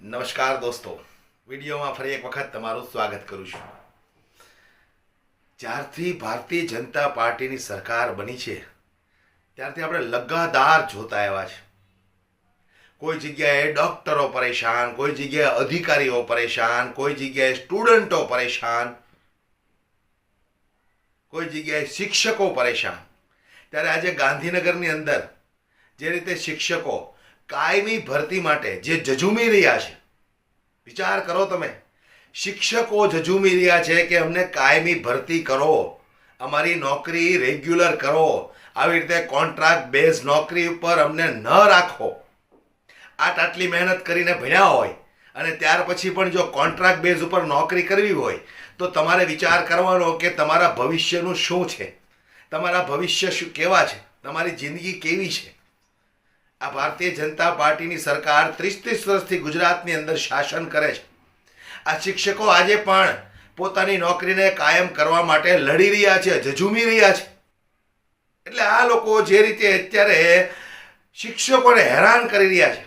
નમસ્કાર દોસ્તો. વિડીયોમાં ફરી એક વખત તમારું સ્વાગત કરું છું. જ્યારથી ભારતીય જનતા પાર્ટીની સરકાર બની છે, ત્યારથી આપણે લગાતાર જોતા આવ્યા છે. કોઈ જગ્યાએ ડૉક્ટરો પરેશાન, કોઈ જગ્યાએ અધિકારીઓ પરેશાન, કોઈ જગ્યાએ સ્ટુડન્ટો પરેશાન, કોઈ જગ્યાએ શિક્ષકો પરેશાન. ત્યારે આજે ગાંધીનગરની અંદર જે રીતે શિક્ષકો કાયમી ભરતી માટે જે જજુમી રહ્યા છે. વિચાર કરો તમે. શિક્ષકો જજુમી રહ્યા છે કે અમને કાયમી ભરતી કરો. અમારી નોકરી રેગ્યુલર કરો. આવી રીતે કોન્ટ્રાક્ટ બેઝ નોકરી ઉપર અમને ન રાખો. આટ આટલી મહેનત કરીને ભણ્યા હોય અને ત્યાર પછી પણ જો કોન્ટ્રાક્ટ બેઝ ઉપર નોકરી કરવી હોય, તો તમારે વિચાર કરવાનો કે તમારા ભવિષ્યનું શું છે? તમારા ભવિષ્ય શું કેવા છે? તમારી જિંદગી કેવી છે? આ ભારતીય જનતા પાર્ટીની સરકાર ત્રીસ ત્રીસ વર્ષથી ગુજરાતની અંદર શાસન કરે છે. આ શિક્ષકો આજે પણ પોતાની નોકરીને કાયમ કરવા માટે લડી રહ્યા છે જજુમી રહ્યા છે. એટલે આ લોકો જે રીતે અત્યારે શિક્ષકોને હેરાન કરી રહ્યા છે,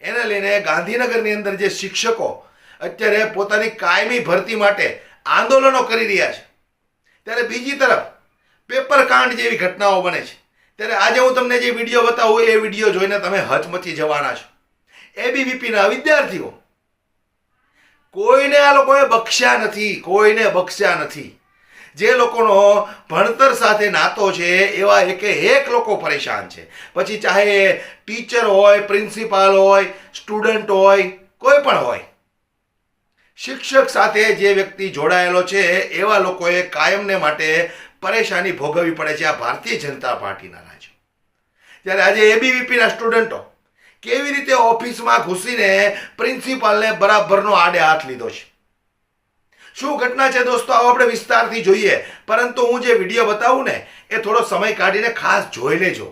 એને લઈને ગાંધીનગરની અંદર જે શિક્ષકો અત્યારે પોતાની કાયમી ભરતી માટે આંદોલનો કરી રહ્યા છે. ત્યારે બીજી તરફ પેપર કાંડ જેવી ઘટનાઓ બને છે. ત્યારે આજે હું તમને જે વીડિયો બતાવું એ વીડિયો જોઈને તમે હચમચી જવાના છો. એબીવીપીના વિદ્યાર્થીઓ, કોઈને આ લોકોએ બક્ષ્યા નથી, કોઈને બક્ષ્યા નથી. જે લોકોનો ભણતર સાથે નાતો છે, એવા એકે એક લોકો પરેશાન છે. પછી ચાહે ટીચર હોય, પ્રિન્સિપાલ હોય, સ્ટુડન્ટ હોય, કોઈ પણ હોય. શિક્ષક સાથે જે વ્યક્તિ જોડાયેલો છે, એવા લોકોએ કાયમને માટે પરેશાની ભોગવવી પડે છે આ ભારતીય જનતા પાર્ટીના રાજ્યો. ત્યારે આજે એબીવીપીના સ્ટુડન્ટો કેવી રીતે ઓફિસમાં ઘૂસીને પ્રિન્સિપાલને બરાબરનો આડે હાથ લીધો છે? શું ઘટના છે દોસ્તો? આવો આપણે વિસ્તારથી જોઈએ. પરંતુ હું જે વીડિયો બતાવું ને, એ થોડો સમય કાઢીને ખાસ જોઈ લેજો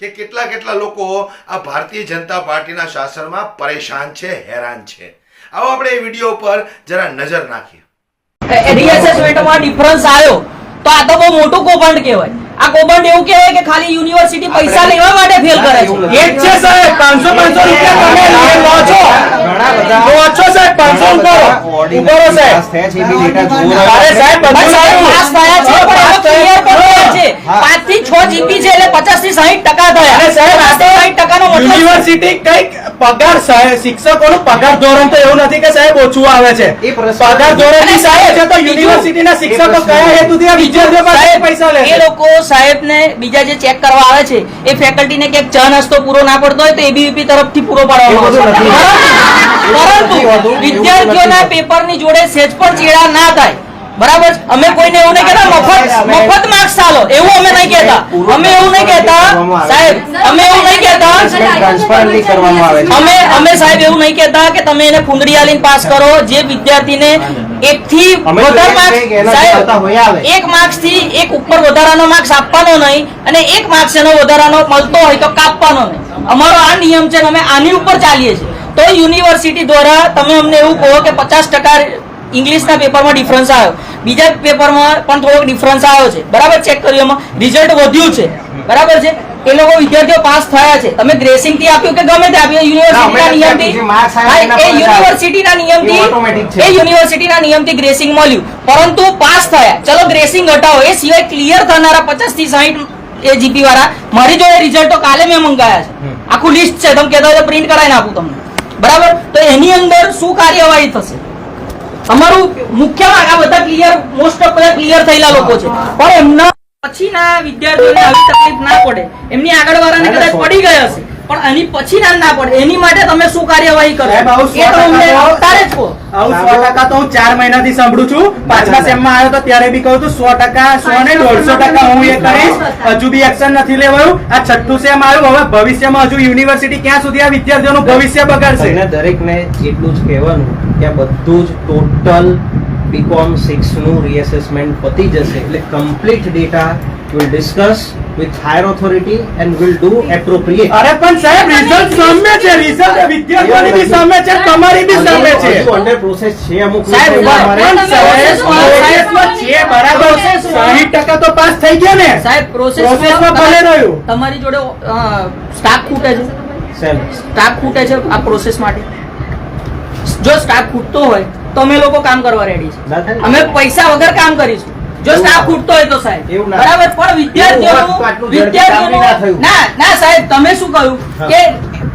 કે કેટલા કેટલા લોકો આ ભારતીય જનતા પાર્ટીના શાસનમાં પરેશાન છે, હેરાન છે. આવો આપણે એ વીડિયો પર જરા નજર નાખીએ. રીએસેસમેન્ટમાં ડિફરન્સ આવ્યો. તો આ તો બહુ મોટું કૌભાંડ કહેવાય. આ કોબંડ એવું કહેવાય કે ખાલી યુનિવર્સિટી પૈસા લેવા માટે ફેલ કરે છે. એ છે સાહેબ પાંચસો પાંચસો રૂપિયા તમે લે- લો છો લો છો સાહેબ 500 ઉપર ઉપર સાહેબ. અરે સાહેબ બધું સાહેબ પાસ થયા છે પણ આ ક્લિયર પણ છે. 5 થી છ જીપી છે એટલે પચાસથી સાહીઠ ટકા થયા. અરે સાહેબ આ તો સાહીઠ ટકાનો મતલબ યુનિવર્સિટી કંઈક પગાર સાહેબ શિક્ષકોનું પગાર ધોરણ તો એવું નથી કે સાહેબ ઓછું આવે છે. એ પગાર ધોરણ સાહેબ છે તો યુનિવર્સિટી યુનિવર્સિટીના શિક્ષકો કયા હેતુથી આ વિદ્યાર્થીઓ પાસે પૈસા લે એ લોકો સાહેબ ને બીજા જે ચેક કરવા આવે છે એ ફેકલ્ટી ને ક્યાંક ચા નાસ્તો પૂરો ના પડતો હોય તો એબીવીપી તરફથી પૂરો પાડવામાં આવે પરંતુ વિદ્યાર્થીઓના. પેપરની જોડે સેજ પણ ચેડા ના થાય. બરાબર? અમે કોઈને એવું નહીં કહેતા મફત મફત માર્ક્સ ચાલો. એવું અમે નહીં કહેતા. અમે એવું નહીં કહેતા સાહેબ અમે એવું નહીં કહેતા. અમે અમે સાહેબ એવું નહીં કહેતા કે તમે એને ફુંદડી આલીને પાસ કરો જે વિદ્યાર્થીને એક થી વધારે માર્ક્સ. એક માર્ક્સથી એક ઉપર વધારાનો માર્ક્સ આપવાનો નહીં અને એક માર્ક્સ એનો વધારાનો મળતો હોય તો કાપવાનો નહીં. અમારો આ નિયમ છે અમે આની ઉપર ચાલીએ છીએ. તો યુનિવર્સિટી દ્વારા તમે અમને એવું કહો કે પચાસ ટકા ઇંગ્લિશના પેપરમાં ડિફરન્સ આવ્યો. બીજા પેપરમાં પણ થોડોક ડિફરન્સ આવ્યો છે. બરાબર ચેક કર્યું એમાં? રિઝલ્ટ વધ્યું છે. બરાબર છે? એ લોકો વિદ્યાર્થીઓ પાસ થયા છે. તમે ગ્રેસિંગથી આપ્યું કે ગમે તે આપ્યું? યુનિવર્સિટીના નિયમથી? એ યુનિવર્સિટીના નિયમથી. એ યુનિવર્સિટીના નિયમથી ગ્રેસિંગ મળ્યું. પરંતુ પાસ થયા. ચલો ગ્રેસિંગ હટાવો. એ સિવાય ક્લિયર થનારા પચાસથી સાહીઠ એ જીપી વાળા મારી જોડે રિઝલ્ટ તો કાલે મેં મંગાયા છે. આખું લિસ્ટ છે. તમે કહેતા હોય પ્રિન્ટ કરાવીને આપું તમને. બરાબર? તો એની અંદર શું કાર્યવાહી થશે? અમારું મુખ્ય આ બધા ક્લિયર મોસ્ટ ઓફ બધા ક્લિયર થયેલા લોકો છે. પણ એમના પછીના વિદ્યાર્થીઓને આવી તકલીફ ના પડે. એમની આગળ વાળાને કદાચ પડી ગયા હશે. પણ એની પછી ના ના પડે. એની માટે તમે શું કાર્યવાહી કરો? એ તો અમને 100% જ કહો. આવું સો ટકા તો હું ચાર મહિનાથી સાંભળું છું. પાંચમા સેમમાં આવ્યો તો ત્યારે બી કહું છું સો ટકા સો ને દોઢસો ટકા હું એ કરીશ. હજુ બી એક્શન નથી લેવાયું. આ છઠ્ઠું સેમ આવ્યું હવે ભવિષ્યમાં હજુ યુનિવર્સિટી ક્યાં સુધી આ વિદ્યાર્થીઓનું ભવિષ્ય બગાડશે? દરેક દરેકને એટલું જ કહેવાનું કે આ બધું જ ટોટલ બીકોમ સિક્સનું રીએસેસમેન્ટ પતી જશે. એટલે complete data will discuss with higher authority and will do appropriate અરે પણ સાહેબ રિઝલ્ટ સામે છે રિઝલ્ટ વિદ્યાર્થીઓની બી સામે છે તમારી બી સામે છે. અંડર પ્રોસેસ છે અમુક સાહેબ, પણ સાહેબ, પ્રોસેસમાં છે બરાબર? પ્રોસેસ માં- સાહીઠ ટકા તો પાસ થઈ ગયા ને? સાહેબ પ્રોસેસમાં ભલે રહ્યું. તમારી જોડે સ્ટાફ ખૂટે છે? સાહેબ, સ્ટાફ ખૂટે છે આ પ્રોસેસ માટે? જો સ્ટાફ ખૂટતો હોય તો અમે લોકો કામ કરવા રેડી છે. અમે પૈસા વગર કામ કરીશું. જો સ્ટાફ ખૂટતો હોય તો સાહેબ. બરાબર? પણ વિદ્યાર્થીઓ ના ના ના સાહેબ તમે શું કહ્યું? કે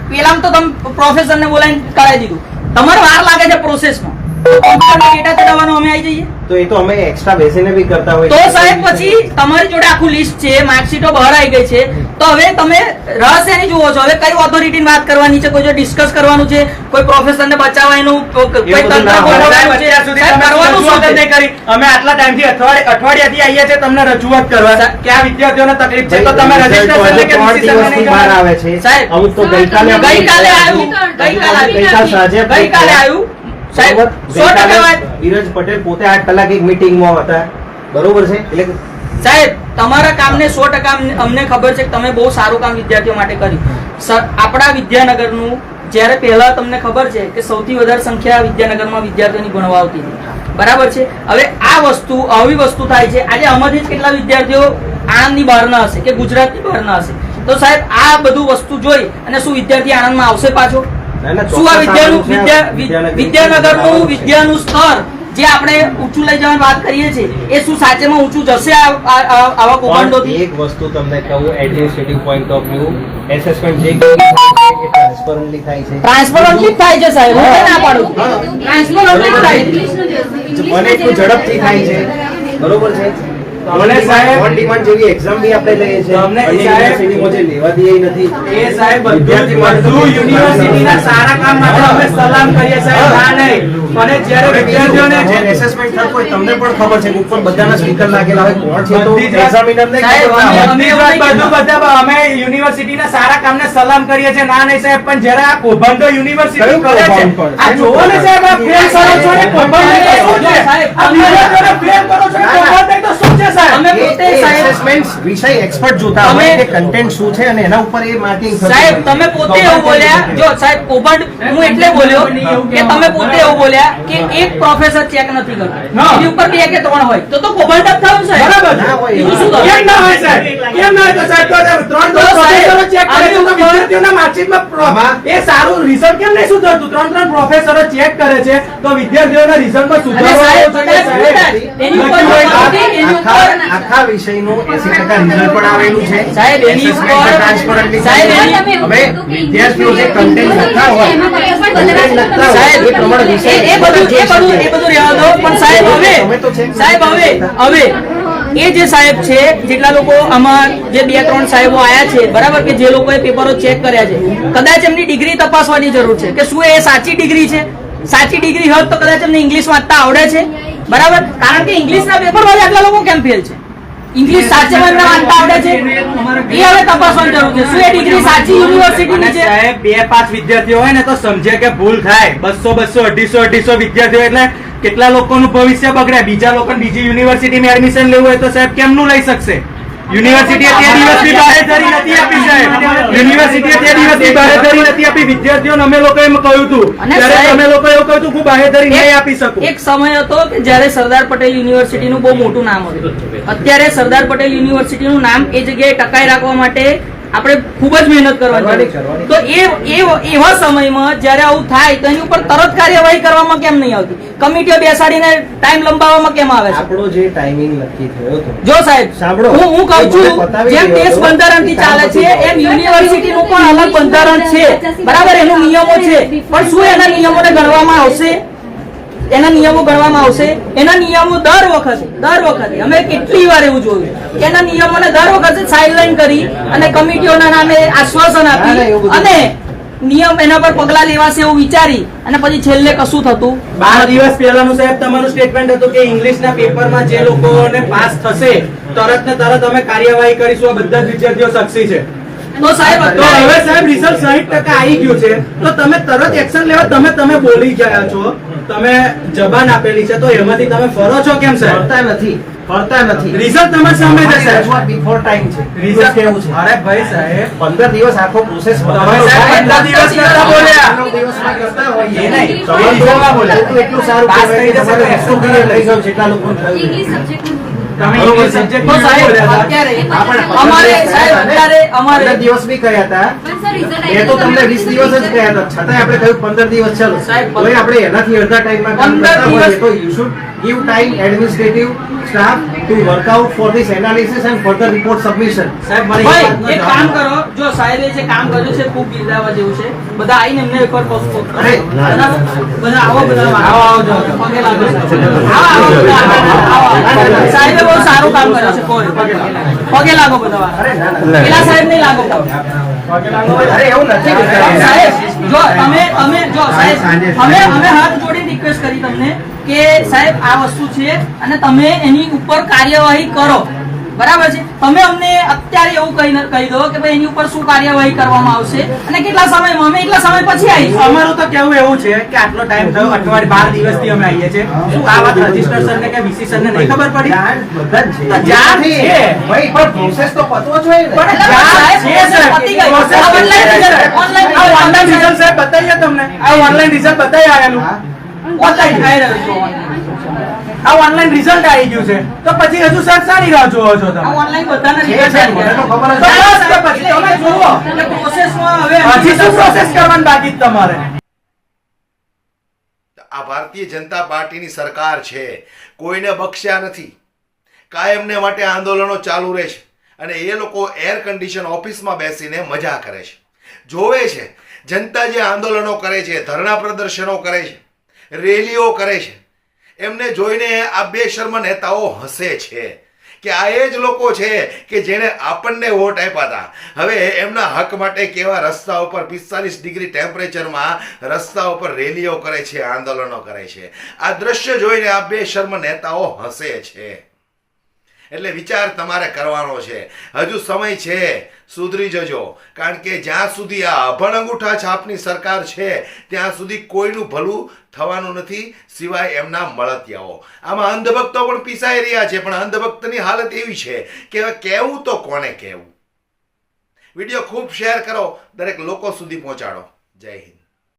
પેલામાં તો તમે પ્રોફેસર ને બોલાવીને કરાવી દીધું. તમારે વાર લાગે છે પ્રોસેસમાં ડેટા ચડાવવાનો અમે આવી જઈએ. તો એ તો અમે એક્સ્ટ્રા બેસીને બી કરતા હોય તો સાહેબ પછી તમારી જોડે આખું લિસ્ટ છે માર્કશીટો બહાર આવી ગઈ છે. તો હવે તમે રહસ્યની જુઓ છો. હવે કઈ ઓથોરિટીની વાત કરવાની છે? કોઈ જો ડિસ્કસ કરવાનું છે? કોઈ પ્રોફેસર ને બચાવવા એનું કોઈ તંત્ર છે? કરવાનું શું નહીં કરી? અમે આટલા ટાઈમથી અઠવાડિયે અઠવાડિયાથી આવીએ છે તમને રજૂઆત કરવા. કે આ વિદ્યાર્થીઓને તકલીફ છે તો તમે રજીસ્ટ્રેશન હજુ ત્રણ બહાર આવે છે. સાહેબ, આવું તો ગઈકાલે ગઈકાલે આવ્યું. ગઈકાલે આવ્યું ગઈકાલે આવ્યું. સાહેબ ધીરજ પટેલ પોતે આઠ કલાક એક મીટિંગમાં હતા. બરોબર છે? એટલે સાહેબ તમારા કામને સો ટકા અમને- ખબર છે કે તમે બહુ સારું કામ વિદ્યાર્થીઓ માટે કર્યું. સર આપણા વિદ્યાનગરનું જ્યારે પહેલા તમને ખબર છે કે સૌથી વધારે સંખ્યા વિદ્યાનગરમાં વિદ્યાર્થીઓની ભણવા આવતી હતી. બરાબર છે? હવે આ વસ્તુ આવી વસ્તુ થાય છે. આજે આમાંથી જ કેટલા વિદ્યાર્થીઓ આણંદની બહારના હશે કે ગુજરાતની બહારના હશે? તો સાહેબ આ બધું વસ્તુ જોઈ અને શું વિદ્યાર્થી આણંદમાં આવશે પાછો? શું આ વિદ્યાનું વિદ્યા વિદ્યાનગર- વિદ્યાનગરનું વિદ્યાનું સ્તર જે આપણે ઊંચું લઈ જવાની વાત કરીએ છીએ એ શું સાચેમાં ઊંચું જશે આ- આ- આ- આવા કૌભાંડોથી એક વસ્તુ તમને કહું administrative point of view assessment જે ટ્રાન્સપરન્ટલી થાય છે ટ્રાન્સપરન્ટલી થાય છે. સાહેબ હું ના પાડું. ટ્રાન્સપરન્ટલી થાય મને એટલું ઝડપથી થાય છે. બરોબર છે? મને સાહેબ- ઓન ડિમાન્ડ જેવી એક્ઝામ બી આપણે લઈએ છીએ. અન્ય સાહેબ- લેવા દે નથી. એ સાહેબ બધું યુનિવર્સિટીના સારા કામ માટે અમે સલામ કરીએ સાહેબ ના નહીં. અને જ્યારે વિદ્યાર્થીઓને જે એસેસમેન્ટ થતું હોય તમને પણ ખબર છે કે ઉપર બધાના સ્પીકર લાગેલા હોય કોણ છે તો ને હોય. બધી બધું અમે યુનિવર્સિટીના સારા કામને સલામ કરીએ છીએ. ના નહીં સાહેબ પણ જ્યારે આ કૌભાંડો યુનિવર્સિટી કરે છે આ જોવો ને સાહેબ આ ફેલ કરો છો ને કૌભાંડ શું છે? આ વિદ્યાર્થીઓને ફેલ કરો છો. કૌભાંડ એટલે શું છે સાહેબ? અમે પોતે એસેસમેન્ટ વિષય એક્સપર્ટ જોતા અમે- હોય કે કન્ટેન્ટ શું છે અને એના ઉપર એ માર્કિંગ સાહેબ તમે પોતે એવું બોલ્યા જો સાહેબ કૌભાંડ હું એટલે બોલ્યો કે તમે પોતે એવું બોલ્યા કે એક પ્રોફેસર ચેક નથી કરતો. એની ઉપર બે કે ત્રણ હોય. તો તો કૌભાંડ જ થયું સાહેબ બરાબર. ના શું કેમ ના હોય સાહેબ? કેમ ના હોય? તો સાહેબ તો ત્રણ ત્રણ પ્રોફેસરો ચેક કરે છે. તો આનું વિદ્યાર્થીઓના માર્કશીટમાં એ સારું રિઝલ્ટ કેમ નહીં સુધરતું? ત્રણ ત્રણ પ્રોફેસરો ચેક કરે છે. તો વિદ્યાર્થીઓના રિઝલ્ટમાં સુધારો સાહેબ આવવો જોઈએ, કદાચ સાહેબ. કદાચ એની ઉપર લખ્યું હોય આ- એની ઉપર- આખા આખા વિષયનું 80% રિઝલ્ટ પણ આવેલું છે. સાહેબ, એની ઉપર- transparently સાહેબ, થાય એની- છે. હવે વિદ્યાર્થીઓ જે કન્ટેન્ટ લખતા હોય content લખતા હોય સાહેબ એ પ્રમાણે વિષય એ- એ બધું એ બધું એ બધું રહેવા દો. પણ સાહેબ હવે તમે તો check સાહેબ હવે હવે એ જે સાહેબ છે જેટલા લોકો આમાં જે બે ત્રણ સાહેબો આયા છે બરાબર કે જે લોકોએ પેપરો ચેક કર્યા છે કદાચ એમની ડિગ્રી તપાસવાની જરૂર છે કે શું એ સાચી ડિગ્રી છે? સાચી ડિગ્રી હોત તો કદાચ એમને ઇંગ્લિશ વાંચતા આવડે છે? બરાબર? કારણ કે ઇંગ્લિશના પેપર વાળા આટલા લોકો કેમ ફેલ છે? ઇંગ્લિશ સાચેમાં એમને વાંચતા આવડે છે. એ હવે તપાસવાની જરૂર છે. શું એ ડિગ્રી સાચી યુનિવર્સિટીની છે? સાહેબ બે પાંચ વિદ્યાર્થીઓ હોય ને તો સમજે કે ભૂલ થાય. બસો બસો અઢીસો અઢીસો વિદ્યાર્થીઓ એટલે કેટલા લોકોનું ભવિષ્ય બગડે? બીજા લોકોને બીજી યુનિવર્સિટીમાં એડમિશન લેવું હોય તો સાહેબ કેમનું લઈ શકશે? યુનિવર્સિટીએ તે દિવસની બાહેધરી નથી આપી સાહેબ યુનિવર્સિટીએ તે દિવસની બાહેધરી નથી આપી. વિદ્યાર્થીઓને અમે લોકો એમ કહ્યું હતું. અને ત્યારે અમે લોકો એવું કહ્યું હતું કે બાહેધરી નહીં આપી શકું. એક સમય હતો કે જ્યારે સરદાર પટેલ યુનિવર્સિટીનું બહુ મોટું નામ હતું. અત્યારે સરદાર પટેલ યુનિવર્સિટીનું નામ એ જગ્યાએ ટકાઈ રાખવા માટે આપણે ખૂબ જ મહેનત કરવાની. તો એ એવા સમયમાં જ્યારે આવું થાય તો એની ઉપર તરત કાર્યવાહી કરવામાં કેમ નહીં આવતી કમિટીઓ બેસાડીને ટાઈમ લંબાવવામાં કેમ આવે છે આપણો જે ટાઈમિંગ નક્કી થયો હતો જો સાહેબ સાંભળો. હું હું કહું છું જેમ દેશ. બંધારણથી ચાલે છે એમ યુનિવર્સિટીનું પણ અલગ બંધારણ છે બરાબર એનું નિયમો છે પણ શું એના નિયમોને ગણવામાં આવશે એના નિયમો ગણવામાં આવશે. એના નિયમો દર વખતે દર વખતે અમે કેટલી વાર એવું જોયું. કે એના નિયમોને દર વખતે સાઇડલાઈન કરી અને કમિટીઓના નામે આશ્વાસન આપી અને નિયમ એના પર પગલા લેવાશે એવું વિચારી અને પછી છેલ્લે કશું થતું. બાર દિવસ પહેલાનું સાહેબ તમારું સ્ટેટમેન્ટ હતું કે ઇંગ્લિશના પેપરમાં જે લોકોને પાસ થશે તરત ને તરત અમે કાર્યવાહી કરીશું. આ બધા જ વિદ્યાર્થીઓ સક્ષી છે. તો સાહેબ તો હવે સાહેબ રિઝલ્ટ સાહીઠ ટકા આવી ગયું છે. તો તમે તરત એક્શન લેવા તમે તમે બોલી ગયા છો. તમે જબાન આપેલી છે તો એમાંથી તમે ફરો છો કેમ સાહેબ? ફરતા નથી. ફરતા નથી. રિઝલ્ટ તમારી સામે છે સાહેબ બિફોર ટાઈમ છે. રિઝલ્ટ કેવું છે? અરે ભાઈ સાહેબ. પંદર દિવસ આખો પ્રોસેસ તમે સાહેબ એટલા દિવસ કરતા બોલ્યા. દિવસમાં કરતા હોય. એ નહીં, તમે બોલ્યા. એટલું સારું કે તમારે તમારું તો એકસો એકસો દિવસ લઈ જાઓ જેટલા લોકો ઇંગ્લિશ સબ્જેક્ટનું દિવસ બી કહ્યા હતા એ તો તમને વીસ દિવસ જ કહ્યા હતા છતાં આપણે કહ્યું પંદર દિવસ ચાલો સાહેબ, આપણે એનાથી અડધા ટાઈમમાં તો you should give time administrative staff to out for this analysis and further report submission સાહેબ મારી એક કામ કરો જો સાહેબે જે કામ કર્યું છે ખૂબ બિરદાવવા જેવું છે બધા આવીને એમને એકવાર પોસ્ટ પોસ્ટ અરે, બધા આવો બધા આવો, આવો, પગે લાગો આવો, આવો બધા, આવો, આવો. સાહેબે બહુ સારું કામ કર્યું છે કોઈ પગે લાગો. બધા અરે ના ના. પેલા સાહેબ નહીં લાગો અરે એવું નથી સાહેબ જો તમે તમે જો સાહેબ અમે અમે હાથ જોડી રિક્વેસ્ટ કરી તમને કે સાહેબ આ વસ્તુ છે અને તમે એની ઉપર કાર્યવાહી કરો. બરાબર છે? તમે અમને અત્યારે એવું કહી કહી દો કે ભાઈ એની ઉપર શું કાર્યવાહી કરવામાં આવશે અને કેટલા સમયમાં? અમે એટલા સમય પછી આવી અમારું તો કેવું એવું છે કે આટલો ટાઈમ થયો અઠવાડિયે બાર દિવસથી અમે આવીએ છીએ. શું આ વાત રજિસ્ટર સર ને કે વીસી સર ને નહીં ખબર પડી? જાણ છે ભાઈ પણ પ્રોસેસ તો પતવો જોઈએ ને. પણ જાણ છે, સર. પતી ગઈ. ઓનલાઈન online result સાહેબ બતાવીએ તમને. આ ઓનલાઈન રિઝલ્ટ બતાવી આવેલું. બતાવી થઈ રહ્યું છે. આ ઓનલાઈન રિઝલ્ટ આવી ગયું છે. તો પછી હજુ સર સારી રાહ જોવો છો તમે. ઓનલાઈન બધાના છે, આવી મને તો ખબર જ છે. પછી તમે જુઓ. એટલે processમાં હવે હજી શું પ્રોસેસ કરવાની બાકી તમારે? આ ભારતીય જનતા પાર્ટીની સરકાર છે. કોઈને બક્ષ્યા નથી. કાયમને માટે આંદોલનો ચાલુ રહે છે અને એ લોકો એર કન્ડિશન ઓફિસમાં બેસીને મજા કરે છે. જોવે છે જનતા જે આંદોલનો કરે છે ધરણા પ્રદર્શનો કરે છે રેલીઓ કરે છે એમને જોઈને આ બે શર્મ નેતાઓ હસે છે કે આ એ જ લોકો છે કે જેણે આપણને વોટ આપ્યા હતા. હવે એમના હક માટે કેવા રસ્તા ઉપર પિસ્તાલીસ ડિગ્રી ટેમ્પરેચરમાં રસ્તા ઉપર રેલીઓ કરે છે, આંદોલનો કરે છે. આ દ્રશ્ય જોઈને આ બે શર્મ નેતાઓ હસે છે. એટલે વિચાર તમારે કરવાનો છે. હજુ સમય છે. સુધરી જજો. કારણ કે જ્યાં સુધી આ અભણ અંગૂઠા છાપની સરકાર છે, ત્યાં સુધી કોઈનું ભલું થવાનું નથી, સિવાય એમના મળતિયાઓ. આમાં અંધભક્તો પણ પીસાઈ રહ્યા છે, પણ અંધભક્તની હાલત એવી છે કે હવે કહેવું તો કોને કહેવું વીડિયો ખૂબ શેર કરો. દરેક લોકો સુધી પહોંચાડો. જય હિન્દ.